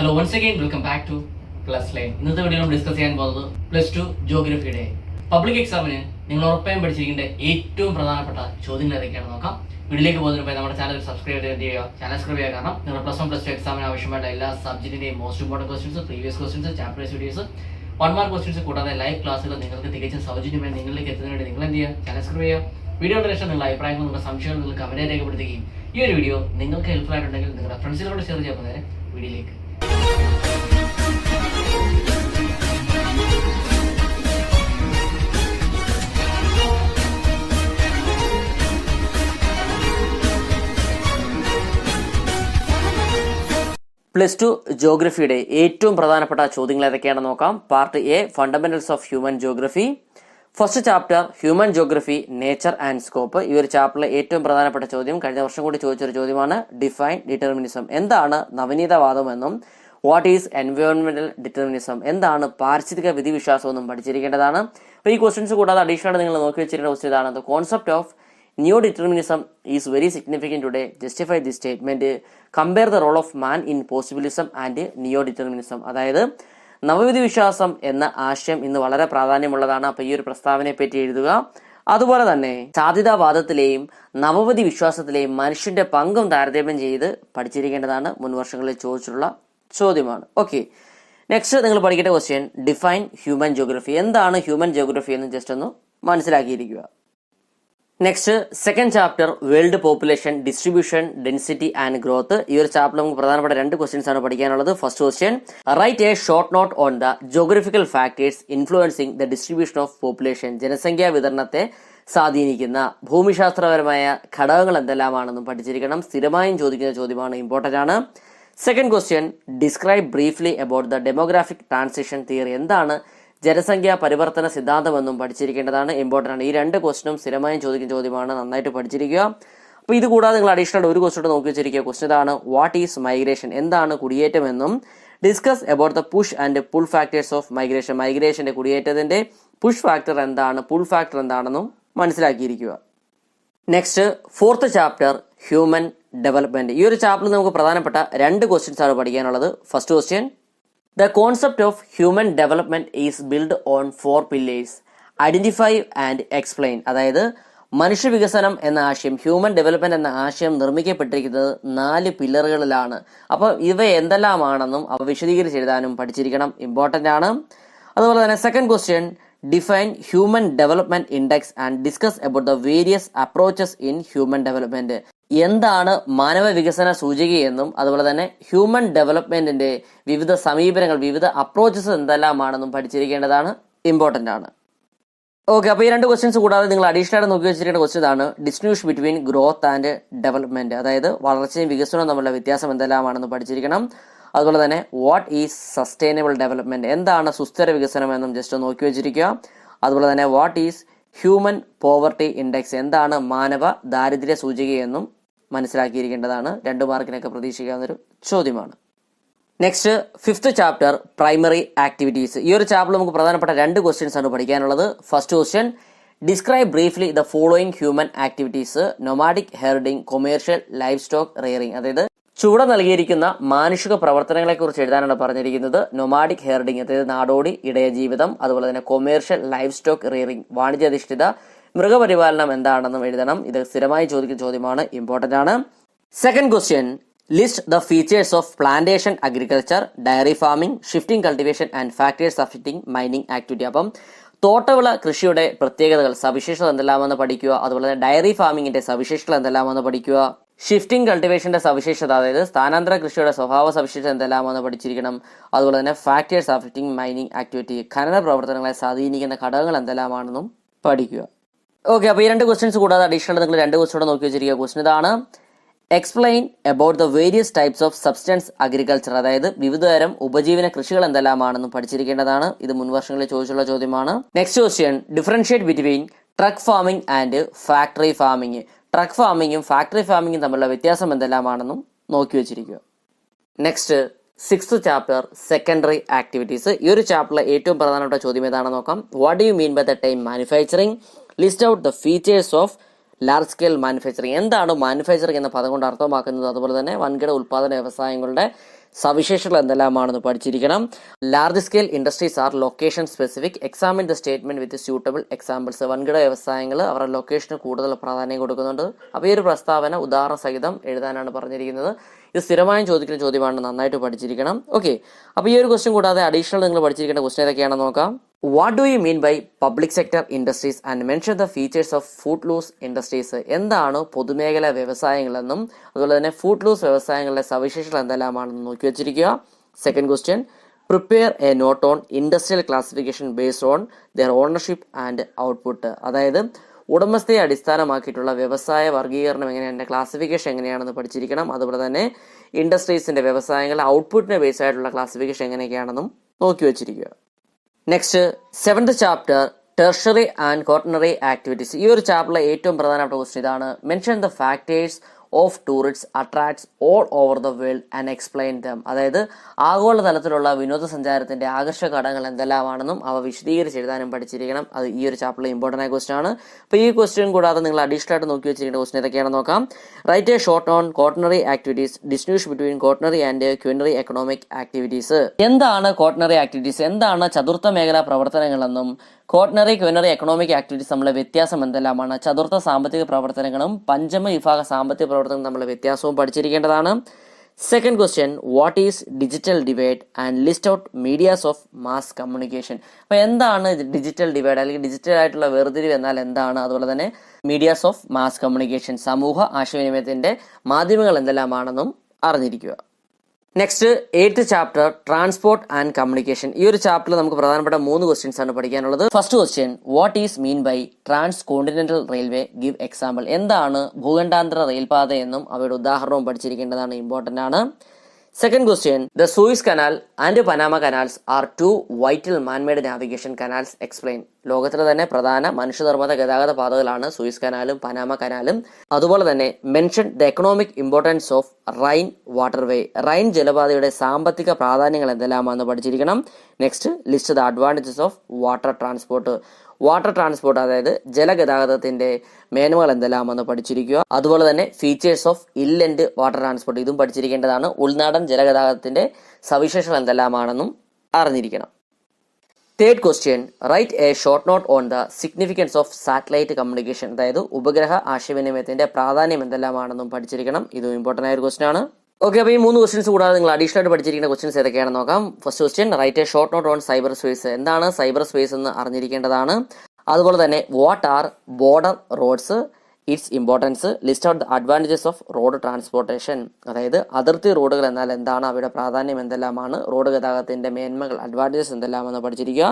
Hello once again welcome back to plus line ഇന്നത്തെ video നമ്മൾ discuss ചെയ്യാൻ പോകുന്നത് പ്ലസ് ടു ജോഗ്രഫിയുടെ പബ്ലിക് എക്സാമിന് നിങ്ങൾ ഉറപ്പായും പഠിച്ചിരിക്കേണ്ട ഏറ്റവും പ്രധാനപ്പെട്ട ചോദ്യങ്ങൾ ഏതൊക്കെയാണെന്ന് നോക്കാം. വീഡിയോയിലേക്ക് പോകുന്നതിന് മുമ്പ് നമ്മുടെ ചാനൽ സബ്സ്ക്രൈബ് ചെയ്ത് ചെയ്യുക? ചാനൽ സബ്സ്ക്രൈബ് ചെയ്യുക കാരണം നിങ്ങൾ പ്ലസ് വൺ പ്ലസ് ടു എക്സാമിന് ആവശ്യമായിട്ട് എല്ലാ സബ്ജക്റ്റിന്റെയും most important questions previous questions chapter videos one mark questions കൂടാതെ ലൈവ് ക്ലാസ്സുകൾ നിങ്ങൾക്ക് തികച്ചും സൗജന്യമായി നിങ്ങളിലേക്ക് എത്തുന്നതിന് വേണ്ടി നിങ്ങൾ എന്ത് ചെയ്യുക? ചാനൽ സബ്സ്ക്രൈബ് ചെയ്യുക. വീഡിയോ ശേഷം നിങ്ങളുടെ അഭിപ്രായങ്ങൾ നിങ്ങളുടെ സംശയങ്ങൾ നിങ്ങൾ കമന്റ് രേഖപ്പെടുത്തുകയും ഈ ഒരു വീഡിയോ നിങ്ങൾക്ക് ഹെൽപ്ഫുൾ ആയിട്ടുണ്ടെങ്കിൽ നിങ്ങളുടെ ഫ്രണ്ട്സിനോട് ഷെയർ ചെയ്യാൻ നേരെ വീഡിയോയിലേക്ക് പ്ലസ് ടു ജോഗ്രഫിയുടെ ഏറ്റവും പ്രധാനപ്പെട്ട ചോദ്യങ്ങൾ ഏതൊക്കെയാണെന്ന് നോക്കാം. Part A fundamentals of human geography first chapter human geography nature and scope ഈ ഒരു ചാപ്റ്ററിലെ ഏറ്റവും പ്രധാനപ്പെട്ട ചോദ്യം കഴിഞ്ഞ വർഷം കൂടി ചോദിച്ചൊരു ചോദ്യമാണ്. ഡിഫൈൻ ഡിറ്റർമിനിസം എന്താണ് നവനീതവാദം എന്നും വാട്ട് ഈസ് എൻവയോൺമെന്റൽ ഡിറ്റർമിനിസം എന്താണ് പാരിസ്ഥിതിക വിധിവിശ്വാസം എന്നും പഠിച്ചിരിക്കേണ്ടതാണ്. അപ്പോൾ ഈ ക്വസ്റ്റ്യൻസ് കൂടാതെ അഡീഷണൽ നിങ്ങൾ നോക്കി വെച്ചിരിക്കുന്ന ക്വസ്റ്റ്യൻ ഇതാണ്. The concept of new determinism is very significant today justify the statement compare the role of man in possibilism and neo determinism അതായത് നവവിധി വിശ്വാസം എന്ന ആശയം ഇന്ന് വളരെ പ്രാധാന്യമുള്ളതാണ്. അപ്പോൾ ഈ ഒരു പ്രസ്താവനയെ പറ്റി എഴുതുക. അതുപോലെ തന്നെ സാധ്യതാവാദത്തിലെയും നവവധി വിശ്വാസത്തിലെയും മനുഷ്യന്റെ പങ്കും താരതമ്യം ചെയ്ത് പഠിച്ചിരിക്കേണ്ടതാണ്. മുൻ വർഷങ്ങളിൽ ചോദിച്ചിട്ടുള്ള ചോദ്യമാണ്. ഓക്കെ നെക്സ്റ്റ് നിങ്ങൾ പഠിക്കേണ്ട ക്വസ്റ്റ്യൻ ഡിഫൈൻ ഹ്യൂമൻ ജോഗ്രഫി എന്താണ് ഹ്യൂമൻ ജോഗ്രഫി എന്ന് ജസ്റ്റ് ഒന്ന് മനസ്സിലാക്കിയിരിക്കുക. Next second chapter world population distribution density and growth ഈ ഒരു ചാപ്റ്റർ നമുക്ക് പ്രധാനപ്പെട്ട രണ്ട് ക്വസ്റ്റ്യൻസ് ആണ് പഠിക്കാനുള്ളത്. First question write a short note on the geographical factors influencing the distribution of population ജനസംഖ്യാ വിതരണത്തെ സ്വാധീനിക്കുന്ന ഭൂമിശാസ്ത്രപരമായ ഘടകങ്ങൾ എന്തെല്ലാമാണെന്നും പഠിച്ചിരിക്കണം. സ്ഥിരമായും ചോദിക്കുന്ന ചോദ്യമാണ് ഇമ്പോർട്ടന്റ് ആണ്. Second question describe briefly about the demographic transition theory എന്താണ് ജനസംഖ്യാ പരിവർത്തന സിദ്ധാന്തമെന്നും പഠിച്ചിരിക്കേണ്ടതാണ്. ഇമ്പോർട്ടന്റ് ആണ്. ഈ രണ്ട് ക്വസ്റ്റിനും സ്ഥിരമായും ചോദിക്കുന്ന ചോദ്യമാണ് നന്നായിട്ട് പഠിച്ചിരിക്കുക. അപ്പോൾ ഇത് കൂടാതെ നിങ്ങൾ അഡീഷണൽ ഒരു ക്വസ്റ്റൻ നോക്കി വെച്ചിരിക്കുക. ക്വസ്റ്റൻ ഇതാണ് വാട്ട് ഈസ് മൈഗ്രേഷൻ എന്താണ് കുടിയേറ്റം എന്നും. Discuss about the push and pull factors of migration മൈഗ്രേഷന്റെ കുടിയേറ്റത്തിന്റെ പുഷ് ഫാക്ടർ എന്താണ് പുൾ ഫാക്ടർ എന്താണെന്നും മനസ്സിലാക്കിയിരിക്കുക. Next fourth chapter human development ഈ ഒരു ചാപ്റ്ററിൽ നമുക്ക് പ്രധാനപ്പെട്ട രണ്ട് ക്വസ്റ്റ്യൻസ് ആണ് പഠിക്കാനുള്ളത്. First question the concept of human development is build on four pillars identify and explain അതായത് മനുഷ്യ വികസനം എന്ന ആശയം ഹ്യൂമൻ ഡെവലപ്മെന്റ് എന്ന ആശയം നിർമ്മിക്കപ്പെട്ടിരിക്കുന്നത് നാല് പില്ലറുകളിലാണ്. അപ്പോൾ ഇവ എന്തെല്ലാമാണെന്നും അവ വിശദീകരിച്ച് എഴുതാനും പഠിച്ചിരിക്കണം. ഇമ്പോർട്ടന്റ് ആണ്. അതുപോലെ തന്നെ second question define human development index and discuss about the various approaches in human development എന്താണ് മാനവ വികസന സൂചികയെന്നും അതുപോലെ തന്നെ ഹ്യൂമൻ ഡെവലപ്മെന്റിന്റെ വിവിധ സമീപനങ്ങൾ വിവിധ അപ്രോച്ചസ് എന്തെല്ലാമാണെന്നും പഠിച്ചിരിക്കേണ്ടതാണ് ഇമ്പോർട്ടന്റ് ആണ്. ഓക്കെ അപ്പോൾ ഈ രണ്ട് ക്വസ്റ്റ്യൻസ് കൂടാതെ നിങ്ങൾ അഡീഷണൽ ആയിട്ട് നോക്കി വെച്ചിരിക്കേണ്ട ക്വസ്റ്റ്യൻ ആണ് distribution between growth and development അതായത് വളർച്ചയും വികസനവും തമ്മിലുള്ള വ്യത്യാസം എന്തെല്ലാമാണെന്ന് പഠിച്ചിരിക്കണം. അതുപോലെ തന്നെ വാട്ട് ഈസ് സസ്റ്റൈനബിൾ ഡെവലപ്മെന്റ് എന്താണ് സുസ്ഥിര വികസനം എന്നും ജസ്റ്റ് നോക്കി വെച്ചിരിക്കുക. അതുപോലെ തന്നെ what is human poverty index എന്താണ് മാനവ ദാരിദ്ര്യ സൂചിക എന്നും മനസ്സിലാക്കിയിരിക്കേണ്ടതാണ്. രണ്ട് മാർക്കിനൊക്കെ പ്രതീക്ഷിക്കാവുന്ന ഒരു ചോദ്യമാണ്. Next fifth chapter primary activities ഈ ഒരു ചാപ്റ്റർ നമുക്ക് പ്രധാനപ്പെട്ട രണ്ട് ക്വസ്റ്റ്യൻസ് ആണ് പഠിക്കാനുള്ളത്. First question describe briefly the following human activities nomadic herding commercial livestock rearing അതായത് ചുവടെ നൽകിയിരിക്കുന്ന മാനുഷിക പ്രവർത്തനങ്ങളെ കുറിച്ച് എഴുതാനാണ് പറഞ്ഞിരിക്കുന്നത്. നൊമാഡിക് ഹെർഡിംഗ് അതായത് നാടോടി ഇടയ ജീവിതം അതുപോലെ തന്നെ കൊമേഴ്ഷ്യൽ ലൈഫ് സ്റ്റോക്ക് റെയറിംഗ് വാണിജ്യാധിഷ്ഠിത മൃഗപരിപാലനം എന്താണെന്നും എഴുതണം. ഇത് സ്ഥിരമായി ചോദിക്കുന്ന ചോദ്യമാണ്. ഇമ്പോർട്ടന്റ് ആണ്. Second question list the features of plantation agriculture dairy farming shifting cultivation and factors affecting mining activity അപ്പം തോട്ടവിള കൃഷിയുടെ പ്രത്യേകതകൾ സവിശേഷത എന്തെല്ലാമെന്ന് പഠിക്കുക. അതുപോലെ തന്നെ ഡയറി ഫാമിങ്ങിന്റെ സവിശേഷതകൾ എന്തെല്ലാമെന്ന് പഠിക്കുക. ഷിഫ്റ്റിംഗ് കൾട്ടിവേഷന്റെ സവിശേഷത അതായത് സ്ഥാനാന്തര കൃഷിയുടെ സ്വഭാവ സവിശേഷത എന്തെല്ലാമെന്ന് പഠിച്ചിരിക്കണം. അതുപോലെ തന്നെ ഫാക്ടേഴ്സ് അഫക്റ്റിംഗ് മൈനിങ് ആക്ടിവിറ്റി ഖനന പ്രവർത്തനങ്ങളെ സ്വാധീനിക്കുന്ന ഘടകങ്ങൾ എന്തെല്ലാമാണെന്നും പഠിക്കുക. ഓക്കെ അപ്പോൾ ഈ രണ്ട് ക്വസ്റ്റ്യൻസ് കൂടാതെ അഡീഷണൽ നിങ്ങൾ രണ്ട് ക്വസ്റ്റ്യൻ നോക്കി വെച്ചിരിക്കുക. ക്വസ്റ്റ്യൻ ഇതാണ് explain about the various types of subsistence agriculture അതായത് വിവിധതരം ഉപജീവന കൃഷികൾ എന്തെല്ലാമാണെന്നും പഠിച്ചിരിക്കേണ്ടതാണ്. ഇത് മുൻവർഷങ്ങളിൽ ചോദിച്ചുള്ള ചോദ്യമാണ്. Next question differentiate between truck farming and factory farming truck ഫാമിംഗും factory ഫാമിംഗും തമ്മിലുള്ള വ്യത്യാസം എന്തെല്ലാമാണെന്നും നോക്കി വെച്ചിരിക്കുക. Next sixth chapter secondary activities ഈ ഒരു ചാപ്റ്ററിലെ ഏറ്റവും പ്രധാനപ്പെട്ട ചോദ്യം ഏതാണെന്ന് നോക്കാം. What you mean by the term manufacturing list out the features of large scale manufacturing. എന്താണ് മാനുഫാക്ചറിങ് എന്ന പദം കൊണ്ട് അർത്ഥമാക്കുന്നത്? അതുപോലെ തന്നെ വൻകിട ഉൽപ്പാദന വ്യവസായങ്ങളുടെ സവിശേഷതകൾ എന്തെല്ലാമാണെന്ന് പഠിച്ചിരിക്കണം. Large scale industries are location specific. Examine the statement with suitable examples വൻകിട വ്യവസായങ്ങൾ അവരുടെ ലൊക്കേഷന് കൂടുതൽ പ്രാധാന്യം കൊടുക്കുന്നുണ്ട്. അപ്പോൾ ഈ ഒരു പ്രസ്താവന ഉദാഹരണ സഹിതം എഴുതാനാണ് പറഞ്ഞിരിക്കുന്നത്. ഇത് സ്ഥിരമായും ചോദിക്കുന്ന ചോദ്യമാണ് നന്നായിട്ട് പഠിച്ചിരിക്കണം. ഓക്കെ അപ്പോൾ ഈ ഒരു ക്വസ്റ്റ്യൻ കൂടാതെ അഡീഷണൽ നിങ്ങൾ പഠിച്ചിരിക്കേണ്ട ക്വസ്റ്റ്യൻ ഏതൊക്കെയാണെന്ന് നോക്കാം. What do you mean by public sector industries and mention the features of footloose industries എന്താണ് പൊതുമേഖല വ്യവസായങ്ങളെന്നും അതുപോലെ തന്നെ ഫുഡ് ലൂസ് വ്യവസായങ്ങളുടെ സവിശേഷത എന്തെല്ലാമാണെന്ന് നോക്കി വെച്ചിരിക്കുക. Second question prepare a note on industrial classification based on their ownership and output അതായത് ഉടമസ്ഥയെ അടിസ്ഥാനമാക്കിയിട്ടുള്ള വ്യവസായ വർഗീകരണം എങ്ങനെയാണ് ക്ലാസിഫിക്കേഷൻ എങ്ങനെയാണെന്ന് പഠിച്ചിരിക്കണം. അതുപോലെ തന്നെ ഇൻഡസ്ട്രീസിന്റെ വ്യവസായങ്ങളുടെ ഔട്ട്പുട്ടിനെ ബേസ് ആയിട്ടുള്ള ക്ലാസിഫിക്കേഷൻ എങ്ങനെയൊക്കെയാണെന്നും നോക്കി വെച്ചിരിക്കുക. Next seventh chapter tertiary and quaternary activities ഈ ഒരു ചാപ്റ്ററിലെ ഏറ്റവും പ്രധാനപ്പെട്ട ക്വസ്റ്റൻ ഇതാണ്. Mention the factors of tourist attracts all over the world and explain them അതായത് ആഗോളതലത്തിലുള്ള വിനോദസഞ്ചാരത്തിന്റെ ആകർഷക ഘടകങ്ങൾ എന്തെല്ലാമാണെന്നും അവ വിശദീകരിച്ച് എഴുതാനും പഠിച്ചിരിക്കണം. അത് ഈ ഒരു ചാപ്റ്ററിലെ ഇമ്പോർട്ടന്റ് ആയ ക്വസ്റ്റൻ ആണ്. അപ്പോൾ ഈ ക്വസ്റ്റ്യൻ കൂടാതെ നിങ്ങൾ അഡീഷണൽ ആയിട്ട് നോക്കി വെച്ചിരിക്കുന്ന ക്വസ്റ്റൻ ഇതൊക്കെയാണെന്ന് നോക്കാം. Write a short on quaternary activities distribution between quaternary and quinary economic activities എന്താണ് കോട്ടണറി ആക്ടിവിറ്റീസ് എന്താണ് ചതുർത്ഥ മേഖലാ പ്രവർത്തനങ്ങളെന്നും കോട്ടണറി ക്യൂനറി എക്കണോമിക് ആക്ടിവിറ്റീസ് നമ്മളെ വ്യത്യാസം എന്തെല്ലാമാണ്? ചതുർത്ഥ സാമ്പത്തിക പ്രവർത്തനങ്ങളും പഞ്ചമ വിഭാഗ സാമ്പത്തിക പ്രവർത്തനങ്ങളും നമ്മളെ വ്യത്യാസവും പഠിച്ചിരിക്കേണ്ടതാണ്. Second question what is digital divide and list out medias of mass communication അപ്പോൾ എന്താണ് ഡിജിറ്റൽ ഡിവൈഡ് അല്ലെങ്കിൽ ഡിജിറ്റൽ ആയിട്ടുള്ള വേർതിരിവ് എന്നാൽ എന്താണ്? അതുപോലെ തന്നെ മീഡിയാസ് ഓഫ് മാസ് കമ്മ്യൂണിക്കേഷൻ സമൂഹ ആശയവിനിമയത്തിന്റെ മാധ്യമങ്ങൾ എന്തെല്ലാമാണെന്നും അറിഞ്ഞിരിക്കുക. Next eighth chapter transport and communication ഈ ഒരു ചാപ്റ്ററിൽ നമുക്ക് പ്രധാനപ്പെട്ട മൂന്ന് ക്വസ്റ്റ്യൻസ് ആണ് പഠിക്കാനുള്ളത്. First question what is mean by transcontinental railway give example എന്താണ് ഭൂഖണ്ഡാന്തര റെയിൽപാത എന്നും അവയുടെ ഉദാഹരണവും പഠിച്ചിരിക്കേണ്ടതാണ്. ഇമ്പോർട്ടന്റ് ആണ്. Second question the Suez canal and Panama canals are two vital manmade navigation canals explain ലോകത്തിലെ തന്നെ പ്രധാന മനുഷ്യനിർമ്മിത ഗതാഗത പാതകളാണ് സൂയിസ് കനാലും പനാമ കനാലും അതുപോലെ തന്നെ mention the economic importance of Rhine waterway Rhine ജലപാതയുടെ സാമ്പത്തിക പ്രാധാന്യങ്ങൾ എന്തെല്ലാമാണെന്ന് പഠിച്ചിരിക്കണം. Next list the advantages of water transport water transport അതായത് ജലഗതാഗതത്തിന്റെ മേന്മകൾ എന്തെല്ലാമെന്ന് പഠിച്ചിരിക്കുക. അതുപോലെ തന്നെ features of inland water transport ഇതും പഠിച്ചിരിക്കേണ്ടതാണ്. ഉൾനാടൻ ജലഗതാഗതത്തിന്റെ സവിശേഷങ്ങൾ എന്തെല്ലാമാണെന്നും അറിഞ്ഞിരിക്കണം. Third question write a short note on the significance of satellite communication അതായത് ഉപഗ്രഹ ആശയവിനിമയത്തിന്റെ പ്രാധാന്യം എന്തെല്ലാമാണെന്നും പഠിച്ചിരിക്കണം. ഇതും ഇമ്പോർട്ടന്റ് ആയ ഒരു ക്വസ്റ്റ്യൻ ആണ്. ഓക്കെ അപ്പോൾ ഈ മൂന്ന് ക്വസ്റ്റൻസ് കൂടാതെ നിങ്ങൾ അഡീഷണൽ ആയിട്ട് പഠിച്ചിരിക്കുന്ന ക്വസ്റ്റൻസ് ഏതൊക്കെയാണെന്ന് നോക്കാം. First question write a short note on cyber space എന്താണ് സൈബർ സ്പേസ് എന്ന് അറിഞ്ഞിരിക്കേണ്ടതാണ്? അതുപോലെ തന്നെ what are border roads its importance list out the advantages of road transportation അതായത് അതിർത്തി റോഡുകൾ എന്നാൽ എന്താണ്? അവയുടെ പ്രാധാന്യം എന്തെല്ലാമാണ്? റോഡ് ഗതാഗതത്തിന്റെ മേന്മകൾ അഡ്വാന്റേജസ് എന്തെല്ലാമെന്ന് പഠിച്ചിരിക്കുക.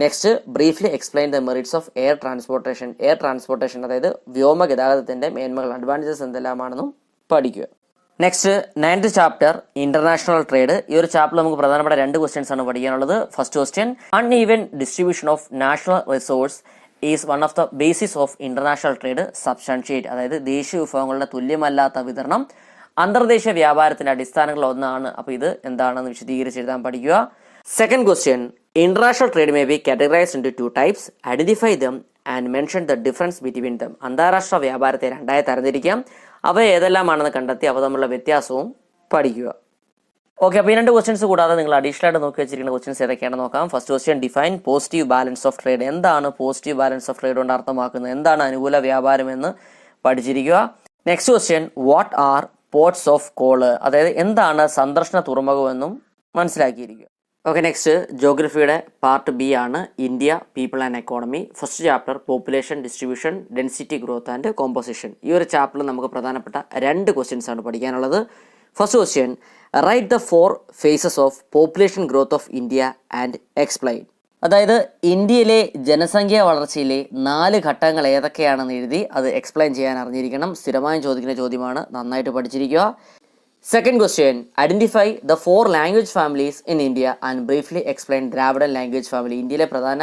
Next briefly explain the merits of air transportation air transportation അതായത് വ്യോമ ഗതാഗതത്തിന്റെ മേന്മകൾ അഡ്വാന്റേജസ് എന്തെല്ലാമാണെന്നും പഠിക്കുക. Next ninth chapter international trade ഈ ഒരു ചാപ്റ്റർ നമുക്ക് പ്രധാനപ്പെട്ട രണ്ട് ക്വസ്റ്റ്യൻസ് ആണ് പഠിക്കാനുള്ളത്. First question uneven distribution of national resource is one of the basis of international trade substantiate അതായത് ദേശീയ വിഭവങ്ങളുടെ തുല്യമല്ലാത്ത വിതരണം അന്തർദേശീയ വ്യാപാരത്തിന്റെ അടിസ്ഥാനങ്ങളിൽ ഒന്നാണ്. അപ്പോൾ ഇത് എന്താണെന്ന് വിശദീകരിച്ച് എഴുതാൻ പഠിക്കുക. Second question international trade may be categorise in two types identify them and mention the difference between them അന്താരാഷ്ട്ര വ്യാപാരത്തെ രണ്ടായി തരംതിരിക്കാം. അവ ഏതെല്ലാമാണെന്ന് കണ്ടെത്തി അവ തമ്മിലുള്ള വ്യത്യാസവും പഠിക്കുക. ഓക്കെ അപ്പോൾ ഈ രണ്ട് ക്വസ്റ്റൻസ് കൂടാതെ നിങ്ങൾ അഡീഷണൽ ആയിട്ട് നോക്കി വെച്ചിരിക്കുന്ന ക്വസ്റ്റൻസ് ഏതൊക്കെയാണെന്ന് നോക്കാം. First question define positive balance of trade എന്താണ് പോസിറ്റീവ് ബാലൻസ് ഓഫ് ട്രേഡ് കൊണ്ട് അർത്ഥമാക്കുന്നത്? എന്താണ് അനുകൂല വ്യാപാരം എന്ന് പഠിച്ചിരിക്കുക. Next question what are ports of call അതായത് എന്താണ് സന്ദർശന തുറമുഖം എന്നും മനസ്സിലാക്കിയിരിക്കുക. ഓക്കെ നെക്സ്റ്റ് ജോഗ്രഫിയുടെ പാർട്ട് ബി ആണ് India people and economy first chapter population distribution density growth and composition ഈ ഒരു ചാപ്റ്ററിൽ നമുക്ക് പ്രധാനപ്പെട്ട രണ്ട് ക്വസ്റ്റ്യൻസ് ആണ് പഠിക്കാനുള്ളത്. First question write the four phases of population growth of India and explain അതായത് ഇന്ത്യയിലെ ജനസംഖ്യ വളർച്ചയിലെ നാല് ഘട്ടങ്ങൾ ഏതൊക്കെയാണെന്ന് എഴുതി അത് എക്സ്പ്ലെയിൻ ചെയ്യാൻ അറിഞ്ഞിരിക്കണം. സ്ഥിരമായും ചോദിക്കുന്ന ചോദ്യമാണ്. നന്നായിട്ട് പഠിച്ചിരിക്കുക. Second question identify the four language families in India and briefly explain Dravidian language family ഇന്ത്യയിലെ പ്രധാന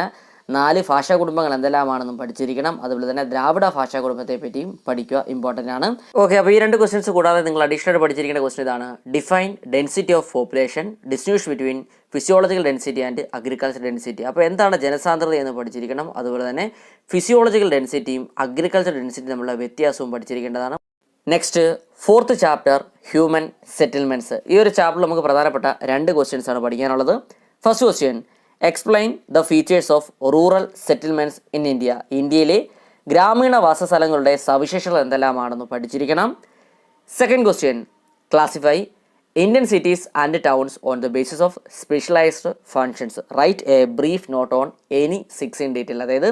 നാല് ഭാഷാ കുടുംബങ്ങൾ എന്തെല്ലാമാണെന്നും പഠിച്ചിരിക്കണം. അതുപോലെ തന്നെ ദ്രാവിഡ ഭാഷാ കുടുംബത്തെ പറ്റിയും പഠിക്കുക ഇമ്പോർട്ടന്റ് ആണ്. ഓക്കെ അപ്പോൾ ഈ രണ്ട് ക്വസ്റ്റ്യൻസ് കൂടാതെ നിങ്ങൾ അഡീഷണൽ പഠിച്ചിരിക്കേണ്ട ക്വസ്റ്റ്യൻ ഇതാണ്. Define density of population distinguish between physiological density and agriculture density അപ്പോൾ എന്താണ് ജനസാന്ദ്രത എന്ന് പഠിച്ചിരിക്കണം. അതുപോലെ തന്നെ ഫിസിയോളജിക്കൽ ഡെൻസിറ്റിയും അഗ്രികൾച്ചർ ഡെൻസിറ്റിയും തമ്മിലുള്ള വ്യത്യാസവും പഠിച്ചിരിക്കേണ്ടതാണ്. Next fourth chapter human settlements ഈ ഒരു ചാപ്റ്ററിൽ നമുക്ക് പ്രധാനപ്പെട്ട രണ്ട് ക്വസ്റ്റ്യൻസ് ആണ് പഠിക്കാനുള്ളത്. First question explain the features of rural settlements in India ഇന്ത്യയിലെ ഗ്രാമീണ വാസസ്ഥലങ്ങളുടെ സവിശേഷതകൾ എന്തെല്ലാമാണെന്ന് പഠിച്ചിരിക്കണം. Second question classify Indian cities and towns on the basis of specialised functions write a brief note on any six in detail അതായത്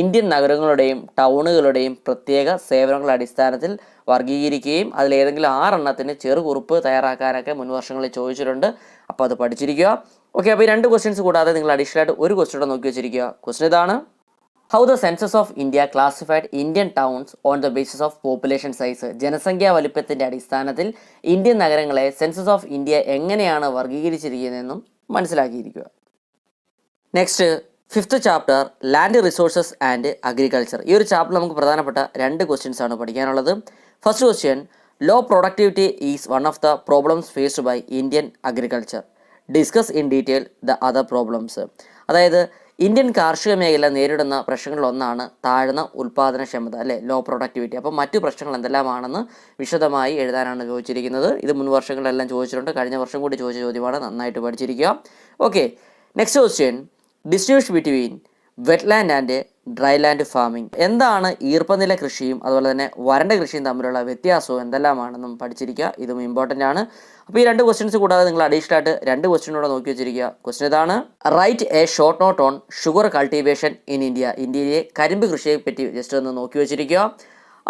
Indian നഗരങ്ങളുടെയും ടൗണുകളുടെയും പ്രത്യേക സേവനങ്ങളുടെ അടിസ്ഥാനത്തിൽ വർഗീകരിക്കുകയും അതിലേതെങ്കിലും ആറെണ്ണത്തിന് ചെറുകുറിപ്പ് തയ്യാറാക്കാനൊക്കെ മുൻ വർഷങ്ങളിൽ ചോദിച്ചിട്ടുണ്ട്. അപ്പോൾ അത് പഠിച്ചിരിക്കുക. ഓക്കെ അപ്പോൾ ഈ രണ്ട് ക്വസ്റ്റ്യൻസ് കൂടാതെ നിങ്ങൾ അഡീഷണൽ ആയിട്ട് ഒരു ക്വസ്റ്റ്യൻ കൂടെ നോക്കി വെച്ചിരിക്കുക. ക്വസ്റ്റ്യൻ ഇതാണ്. How the census of India classified Indian towns on the basis of population size ജനസംഖ്യാ വലുപ്പത്തിന്റെ അടിസ്ഥാനത്തിൽ ഇന്ത്യൻ നഗരങ്ങളെ സെൻസസ് ഓഫ് ഇന്ത്യ എങ്ങനെയാണ് വർഗീകരിച്ചിരിക്കുന്നതെന്നും മനസ്സിലാക്കിയിരിക്കുക. Next fifth chapter land resources and agriculture. ഈ ഒരു ചാപ്റ്റർ നമുക്ക് പ്രധാനപ്പെട്ട രണ്ട് ക്വസ്റ്റ്യൻസ് ആണ് പഠിക്കാനുള്ളത്. First question low productivity is one of the problems faced by Indian agriculture discuss in detail the other problems അതായത് ഇന്ത്യൻ കാർഷിക മേഖല നേരിടുന്ന പ്രശ്നങ്ങളിലൊന്നാണ് താഴ്ന്ന ഉൽപ്പാദനക്ഷമത അല്ലെ? ലോ പ്രൊഡക്ടിവിറ്റി അപ്പോൾ മറ്റു പ്രശ്നങ്ങൾ എന്തെല്ലാമാണെന്ന് വിശദമായി എഴുതാനാണ് ചോദിച്ചിരിക്കുന്നത്. ഇത് മുൻ വർഷങ്ങളിലെല്ലാം ചോദിച്ചിട്ടുണ്ട്. കഴിഞ്ഞ വർഷം കൂടി ചോദിച്ച ചോദ്യമാണ്. നന്നായിട്ട് പഠിച്ചിരിക്കുക. Okay next question distribution between wetland and dryland farming എന്താണ് ഈർപ്പനില കൃഷിയും അതുപോലെ തന്നെ വരണ്ട കൃഷിയും തമ്മിലുള്ള വ്യത്യാസവും എന്തെല്ലാമാണെന്നും പഠിച്ചിരിക്കുക. ഇതും ഇമ്പോർട്ടന്റ് ആണ്. അപ്പോൾ ഈ രണ്ട് ക്വസ്റ്റ്യൻസ് കൂടാതെ നിങ്ങൾ അഡീഷണൽ ആയിട്ട് രണ്ട് ക്വസ്റ്റ്യൻ നോക്കി വെച്ചിരിക്കുക. ക്വസ്റ്റ്യൻ ഇതാണ് write a short note on sugar cultivation in India ഇന്ത്യയിലെ കരിമ്പ് കൃഷിയെ പറ്റി ജസ്റ്റ് ഒന്ന് നോക്കി വെച്ചിരിക്കുക.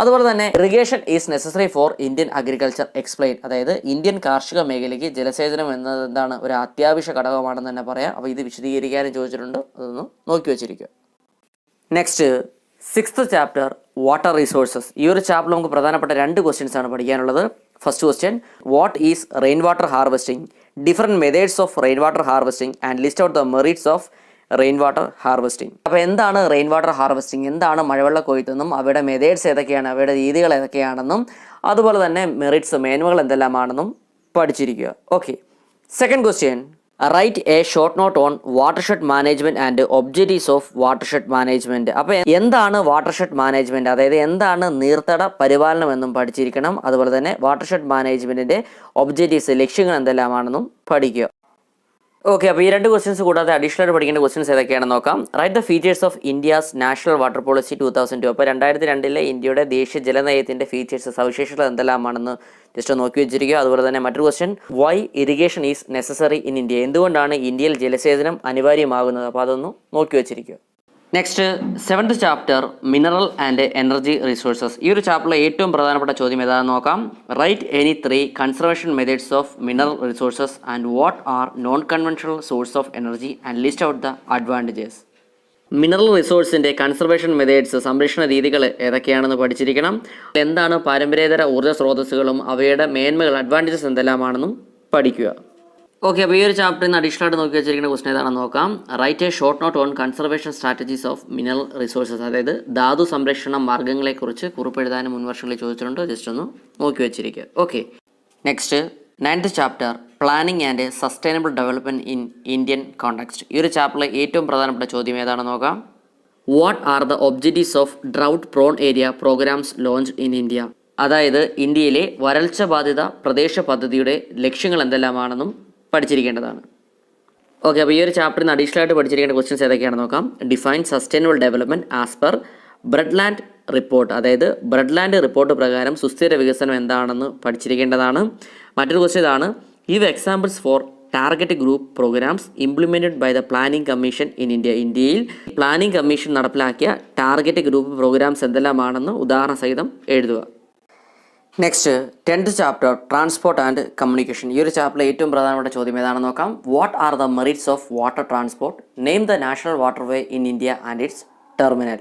അതുപോലെ തന്നെ irrigation is necessary for Indian agriculture explain അതായത് ഇന്ത്യൻ കാർഷിക മേഖലയ്ക്ക് ജലസേചനം എന്നത് എന്താണ് ഒരു അത്യാവശ്യ ഘടകമാണെന്ന് തന്നെ പറയാം. അപ്പോൾ ഇത് വിശദീകരിക്കാനും ചോദിച്ചിട്ടുണ്ട്. അതൊന്ന് നോക്കി വെച്ചിരിക്കുക. Next sixth chapter water resources ഈ ഒരു ചാപ്റ്റർ നമുക്ക് പ്രധാനപ്പെട്ട രണ്ട് ക്വസ്റ്റ്യൻസ് ആണ് പഠിക്കാനുള്ളത്. First question what is rain water harvesting different methods of rain water harvesting and list out the merits of rain water harvesting അപ്പോൾ എന്താണ് റെയിൻ വാട്ടർ ഹാർവെസ്റ്റിംഗ് എന്താണ് മഴവെള്ള കൊയ്ത്തെന്നും അവയുടെ മെതേഡ്സ് ഏതൊക്കെയാണ് അവയുടെ രീതികൾ ഏതൊക്കെയാണെന്നും അതുപോലെ തന്നെ മെറിറ്റ്സ് മേന്മകൾ എന്തെല്ലാമാണെന്നും പഠിച്ചിരിക്കുക. Okay second question write a short note on watershed management and objectives of watershed management അപ്പോൾ എന്താണ് വാട്ടർഷെഡ് മാനേജ്മെന്റ് അതായത് എന്താണ് നീർത്തട പരിപാലനം എന്നും പഠിച്ചിരിക്കണം. അതുപോലെ തന്നെ വാട്ടർഷെഡ് മാനേജ്മെന്റിന്റെ ഒബ്ജക്റ്റീവ്സ് ലക്ഷ്യങ്ങൾ എന്തെല്ലാമാണെന്നും പഠിക്കുക. ഓക്കെ അപ്പോൾ ഈ രണ്ട് ക്വസ്റ്റ്യൻസ് കൂടാതെ അഡീഷണൽ ആയിട്ട് പഠിക്കേണ്ട ക്വസ്റ്റ്യൻസ് ഏതൊക്കെയാണെന്ന് നോക്കാം. Write the features of India's national water policy two thousand two അപ്പോൾ രണ്ടായിരത്തി രണ്ടിലെ ഇന്ത്യയുടെ ദേശീയ ജലനയത്തിന്റെ ഫീച്ചേഴ്സ് സവിശേഷത എന്തെല്ലാമാണെന്ന് ജസ്റ്റ് നോക്കി വെച്ചിരിക്കുക. അതുപോലെ തന്നെ മറ്റൊരു question why irrigation is necessary in India എന്തുകൊണ്ടാണ് ഇന്ത്യയിൽ ജലസേചനം അനിവാര്യമാകുന്നത്? അപ്പോൾ അതൊന്ന് നോക്കി വെച്ചിരിക്കുക. Next seventh chapter mineral and energy resources ഈ ഒരു ചാപ്റ്ററിലെ ഏറ്റവും പ്രധാനപ്പെട്ട ചോദ്യം ഏതാണെന്ന് നോക്കാം? Write any three conservation methods of mineral resources and what are non conventional source of energy and list out the advantages mineral റിസോഴ്സിന്റെ conservation methods സംരക്ഷണ രീതികൾ ഏതൊക്കെയാണെന്ന് പഠിച്ചിരിക്കണം. എന്താണ് പാരമ്പര്യേതര ഊർജ സ്രോതസ്സുകളും അവയുടെ മേന്മകൾ അഡ്വാന്റേജസ് എന്തെല്ലാമാണെന്നും പഠിക്കുക. ഓക്കെ അപ്പോൾ ഈ ഒരു ചാപ്റ്ററിൽ നിന്ന് അഡീഷണൽ ആയിട്ട് നോക്കി വെച്ചിരിക്കുന്ന ക്വസ്റ്റൻ ഏതാണെന്ന് നോക്കാം. Write a short note on conservation strategies of mineral resources അതായത് ധാതു സംരക്ഷണ മാർഗങ്ങളെക്കുറിച്ച് കുറിപ്പെഴുതാനും മുൻവർഷങ്ങളിൽ ചോദിച്ചിട്ടുണ്ട്. ജസ്റ്റ് ഒന്ന് നോക്കി വെച്ചിരിക്കുക. Okay next ninth chapter planning and sustainable development in Indian context ഈ ഒരു ചാപ്റ്ററിലെ ഏറ്റവും പ്രധാനപ്പെട്ട ചോദ്യം ഏതാണെന്ന് നോക്കാം. What are the objectives of drought prone area programs launch in India അതായത് ഇന്ത്യയിലെ വരൾച്ച ബാധിത പ്രദേശ പദ്ധതിയുടെ ലക്ഷ്യങ്ങൾ എന്തെല്ലാമാണെന്നും പഠിച്ചിരിക്കേണ്ടതാണ്. ഓക്കെ അപ്പോൾ ഈ ഒരു ചാപ്റ്ററിൽ നിന്ന് അഡീഷണൽ ആയിട്ട് പഠിച്ചിരിക്കേണ്ട ക്വസ്റ്റ്യൻസ് ഏതൊക്കെയാണ് നോക്കാം. Define sustainable development as per Brundtland report അതായത് ബ്രെഡ്ലാൻഡ് റിപ്പോർട്ട് പ്രകാരം സുസ്ഥിര വികസനം എന്താണെന്ന് പഠിച്ചിരിക്കേണ്ടതാണ്. മറ്റൊരു ക്വസ്റ്റ്യൻ ഇതാണ് give examples for target group programs implemented by the planning commission in India ഇന്ത്യയിൽ പ്ലാനിംഗ് കമ്മീഷൻ നടപ്പിലാക്കിയ ടാർഗറ്റ് ഗ്രൂപ്പ് പ്രോഗ്രാംസ് എന്തെല്ലാമാണെന്ന് ഉദാഹരണ സഹിതം എഴുതുക. Next tenth chapter transport and communication ഈ ഒരു ചാപ്റ്ററിലെ ഏറ്റവും പ്രധാനപ്പെട്ട ചോദ്യം ഏതാണെന്ന് നോക്കാം. What are the merits of water transport name the national waterway in India and its terminal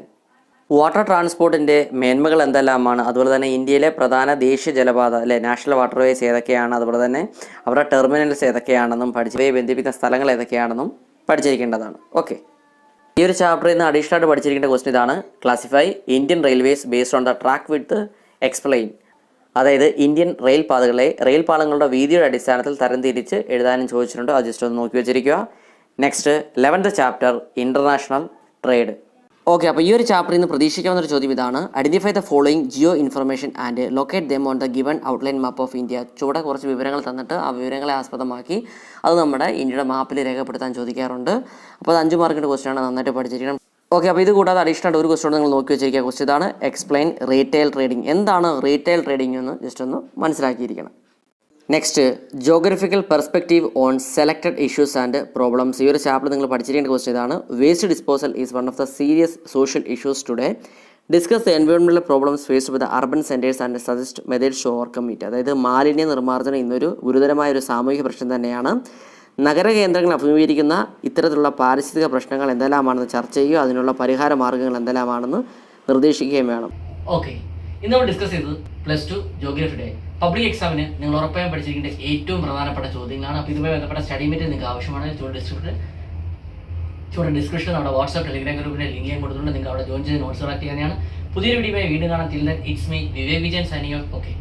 water ട്രാൻസ്പോർട്ടിന്റെ മേന്മകൾ എന്തെല്ലാമാണ്? അതുപോലെ തന്നെ ഇന്ത്യയിലെ പ്രധാന ദേശീയ ജലപാത അല്ലെ നാഷണൽ വാട്ടർവേസ് ഏതൊക്കെയാണ്? അതുപോലെ തന്നെ അവരുടെ ടെർമിനൽസ് ഏതൊക്കെയാണെന്നും പഠിച്ചവയെ ബന്ധിപ്പിക്കുന്ന സ്ഥലങ്ങൾ ഏതൊക്കെയാണെന്നും പഠിച്ചിരിക്കേണ്ടതാണ്. ഓക്കെ ഈ ഒരു ചാപ്റ്ററിൽ നിന്ന് അഡീഷണൽ ആയിട്ട് പഠിച്ചിരിക്കേണ്ട ക്വസ്റ്റൻ ഇതാണ്. Classify Indian railways based on the track with explain അതായത് ഇന്ത്യൻ റെയിൽ പാതകളെ റെയിൽ പാളങ്ങളുടെ വീതിയുടെ അടിസ്ഥാനത്തിൽ തരംതിരിച്ച് എഴുതാനും ചോദിച്ചിട്ടുണ്ട്. അത് ജസ്റ്റ് ഒന്ന് നോക്കി വെച്ചിരിക്കുക. Next eleventh chapter international trade okay അപ്പോൾ ഈ ഒരു ചാപ്റ്ററിൽ നിന്ന് പ്രതീക്ഷിക്കാവുന്ന ഒരു ചോദ്യം ഇതാണ്. Identify the following geo information and locate them on the given outline map of India ചുവടെ കുറച്ച് വിവരങ്ങൾ തന്നിട്ട് ആ വിവരങ്ങളെ ആസ്പദമാക്കി അത് നമ്മുടെ ഇന്ത്യയുടെ മാപ്പിൽ രേഖപ്പെടുത്താൻ ചോദിക്കാറുണ്ട്. അപ്പോൾ അത് അഞ്ച് മാർക്കിന്റെ ക്വസ്റ്റ്യൻ ആണ് നന്നായിട്ട് പഠിച്ചിരിക്കണം. ഓക്കെ അപ്പോൾ ഇത് കൂടാതെ അഡീഷണൽ ഒരു ക്വസ്റ്റ്യൻ നിങ്ങൾ നോക്കി വെച്ചിരിക്കുക. ക്വസ്റ്റ്യൻ ഇതാണ് എക്സ്പ്ലെയിൻ റീറ്റെയിൽ ട്രേഡിംഗ് എന്താണ് റീറ്റെയിൽ ട്രേഡിംഗ് എന്ന് ജസ്റ്റ് ഒന്ന് മനസ്സിലാക്കിയിരിക്കണം. Next geographical perspective on selected issues and problems ഈ ഒരു ചാപ്റ്റർ നിങ്ങൾ പഠിച്ചിരിക്കേണ്ട ക്വസ്റ്റ്യൻ ഇതാണ്. Waste disposal is one of the serious social issues today discuss the എൻവയോൺമെന്റൽ problems faced with urban centres and suggest methods to overcome it അതായത് മാലിന്യ നിർമ്മാർജനം ഇന്നൊരു ഗുരുതരമായ ഒരു സാമൂഹിക പ്രശ്നം തന്നെയാണ്. നഗര കേന്ദ്രങ്ങൾ അഭിമുഖീകരിക്കുന്ന ഇത്തരത്തിലുള്ള പാരിസ്ഥിതിക പ്രശ്നങ്ങൾ എന്തെല്ലാമാണെന്ന് ചർച്ച ചെയ്യുക അതിനുള്ള പരിഹാര മാർഗങ്ങൾ എന്തെല്ലാമാണെന്ന് നിർദ്ദേശിക്കുകയും വേണം. ഓക്കെ. ഇന്ന് നമ്മൾ ഡിസ്കസ് ചെയ്തത് plus two geography day public എക്സാമിന് നിങ്ങൾ ഉറപ്പായും പഠിച്ചിരിക്കേണ്ട ഏറ്റവും പ്രധാനപ്പെട്ട ചോദ്യങ്ങളാണ്. അപ്പോൾ ഇതുമായി ബന്ധപ്പെട്ട സ്റ്റഡി മെറ്റീരിയൽ നിങ്ങൾക്ക് ആവശ്യമാണ് ചൂട് ഡിസ്ക്രിപ്ഷൻ ചുവടെ ഡിസ്ക്രിപ്ഷൻ നമ്മുടെ വാട്സ്ആപ്പ് ടെലിഗ്രാം ഗ്രൂപ്പിന്റെ ലിങ്ക് ഞാൻ കൊടുത്തിട്ടുണ്ട്. നിങ്ങൾ അവിടെ ജോയിൻ ചെയ്ത് നോട്ട്സ് കളക്ട് ചെയ്യാനാണ് പുതിയൊരു വീഡിയോ വീണ്ടും കാണാൻ തിൽ ഇറ്റ്സ് മീ വിവേക് വിജയൻ സൈനിയോ ഓക്കെ